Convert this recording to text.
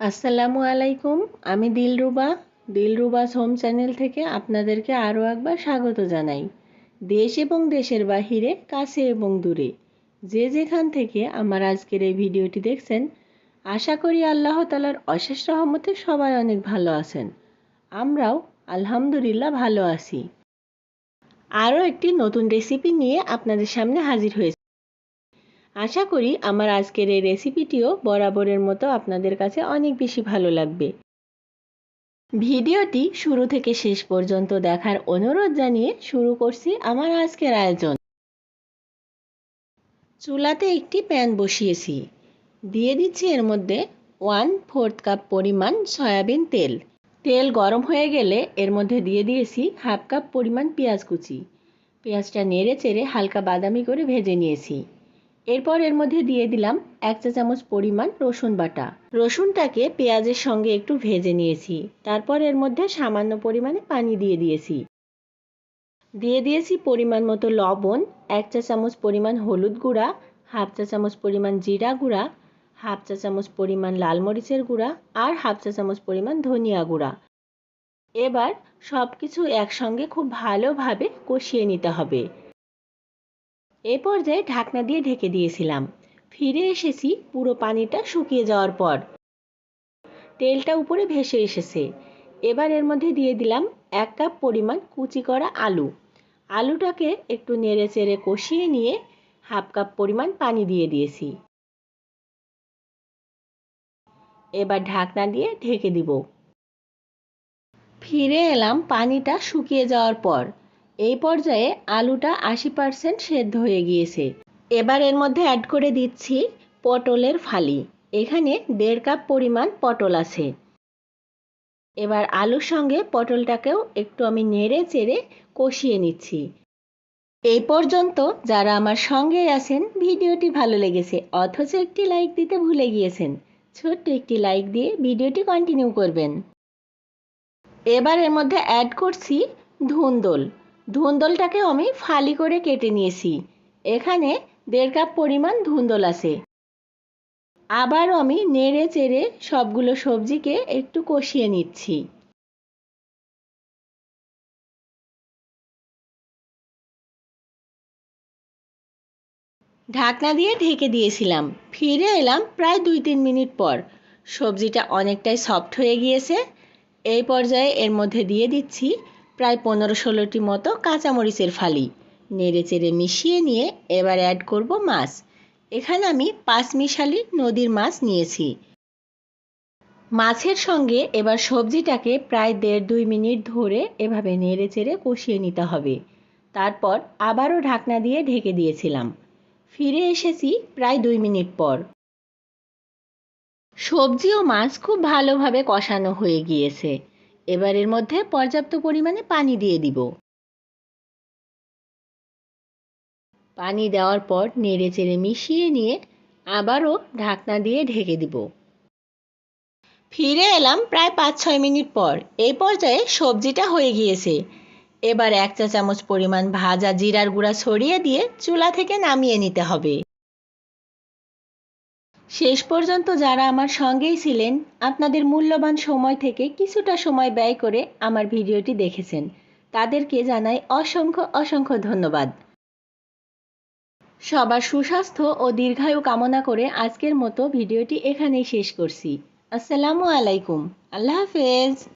আসসালামু আলাইকুম, আমি দিলরুবা। দিলরুবাস হোম চ্যানেল থেকে আপনাদেরকে আরও একবার স্বাগত জানাই। দেশ এবং দেশের বাহিরে, কাছে এবং দূরে। যে যেখান থেকে আমার আজকের এই ভিডিওটি দেখছেন, আশা করি আল্লাহ তালার অশেষ রহমতে সবাই অনেক ভালো আছেন। আমরাও আলহামদুলিল্লাহ ভালো আছি। আরও একটি নতুন রেসিপি নিয়ে আপনাদের সামনে হাজির হয়েছে। আশা করি আমার আজকের এই রেসিপিটিও বরাবরের মতো আপনাদের কাছে অনেক বেশি ভালো লাগবে। ভিডিওটি শুরু থেকে শেষ পর্যন্ত দেখার অনুরোধ জানিয়ে শুরু করছি আমার আজকের আয়োজন। চুলাতে একটি প্যান বসিয়েছি। দিয়ে দিচ্ছি এর মধ্যে ওয়ান ফোর্থ কাপ পরিমাণ সয়াবিন তেল। তেল গরম হয়ে গেলে এর মধ্যে দিয়ে দিয়েছি হাফ কাপ পরিমাণ পেঁয়াজ কুচি। পেঁয়াজটা নেড়ে চেড়ে হালকা বাদামি করে ভেজে নিয়েছি। এরপর এর মধ্যে দিয়ে দিলাম এক চা চামচ পরিমাণ রসুন বাটা। রসুনটাকে পেঁয়াজের সঙ্গে একটু ভেজে নিয়েছি। তারপর এর মধ্যে সামান্য পরিমাণে পানি দিয়ে দিয়েছি। দিয়ে দিয়েছি পরিমাণ মতো লবণ, এক চা চামচ পরিমাণ হলুদ গুঁড়া, হাফ চা চামচ পরিমাণ জিরা গুঁড়া, হাফ চা চামচ পরিমাণ লাল মরিচের গুঁড়া আর হাফ চা চামচ পরিমাণ ধনিয়া গুঁড়া। এবার সব কিছু একসঙ্গে খুব ভালোভাবে কষিয়ে নিতে হবে। এ পর্যায়ে ঢাকনা দিয়ে ঢেকে দিয়েছিলাম। ফিরে এসেছি পুরো পানিটা শুকিয়ে যাওয়ার পর। তেলটা উপরে ভেসে এসেছে। এবার এর মধ্যে দিয়ে দিলাম এক কাপ পরিমাণ কুচি করা আলু। আলুটাকে একটু নেড়ে চেড়ে কষিয়ে নিয়ে হাফ কাপ পরিমাণ পানি দিয়ে দিয়েছি। এবার ঢাকনা দিয়ে ঢেকে দিব। ফিরে এলাম পানিটা শুকিয়ে যাওয়ার পর। এই পর্যায়ে আলুটা আশি পারসেন্ট সেদ্ধ হয়ে গিয়েছে। এবার এর মধ্যে অ্যাড করে দিচ্ছি পটলের ফালি। এখানে দেড় কাপ পরিমাণ পটল আছে। এবার আলুর সঙ্গে পটলটাকেও একটু আমি নেড়ে চেড়ে কষিয়ে নিচ্ছি। এই পর্যন্ত যারা আমার সঙ্গে আছেন, ভিডিওটি ভালো লেগেছে অথচ একটি লাইক দিতে ভুলে গিয়েছেন, ছোট্ট একটি লাইক দিয়ে ভিডিওটি কন্টিনিউ করবেন। এবার এর মধ্যে অ্যাড করছি ধুন্দল। ধুন্দলটাকে আমি ফালি করে কেটে নিয়েছি। এখানে দেড় কাপ পরিমাণ ধুন্দল আছে। আবার আমি নেড়ে চেড়ে সবগুলো সবজিকে একটু কষিয়ে নিচ্ছি। ঢাকনা দিয়ে ঢেকে দিয়েছিলাম। ফিরে এলাম প্রায় দুই তিন মিনিট পর। সবজিটা অনেকটাই সফট হয়ে গিয়েছে। এই পর্যায়ে এর মধ্যে দিয়ে দিচ্ছি প্রায় পনেরো ষোলোটি মতো কাঁচামরিচের ফালি। নেড়ে চেড়ে মিশিয়ে নিয়ে এবার অ্যাড করব মাছ। এখানে আমি পাঁচ মিশালি নদীর মাছ নিয়েছি। মাছের সঙ্গে এবার সবজিটাকে প্রায় দেড় দুই মিনিট ধরে এভাবে নেড়ে চেড়ে কষিয়ে নিতে হবে। তারপর আবারও ঢাকনা দিয়ে ঢেকে দিয়েছিলাম। ফিরে এসেছি প্রায় দুই মিনিট পর। সবজি ও মাছ খুব ভালোভাবে কষানো হয়ে গিয়েছে। এবার এর মধ্যে পর্যাপ্ত পরিমাণে পানি দিয়ে দিব। পানি দেওয়ার পর নেড়ে চেড়ে মিশিয়ে নিয়ে আবারও ঢাকনা দিয়ে ঢেকে দিব। ফিরে এলাম প্রায় পাঁচ ছয় মিনিট পর। এই পর্যায়ে সবজিটা হয়ে গিয়েছে। এবার এক চা চামচ পরিমাণ ভাজা জিরার গুঁড়া ছড়িয়ে দিয়ে চুলা থেকে নামিয়ে নিতে হবে। শেষ পর্যন্ত যারা আমার সঙ্গেই ছিলেন, আপনাদের মূল্যবান সময় থেকে কিছুটা সময় ব্যয় করে আমার ভিডিওটি দেখেছেন। তাদেরকে জানাই অসংখ্য অসংখ্য ধন্যবাদ। সবার সুস্বাস্থ্য ও দীর্ঘায়ু কামনা করে আজকের মতো ভিডিওটি এখানেই শেষ করছি। আসসালামু আলাইকুম। আল্লাহ হাফেজ।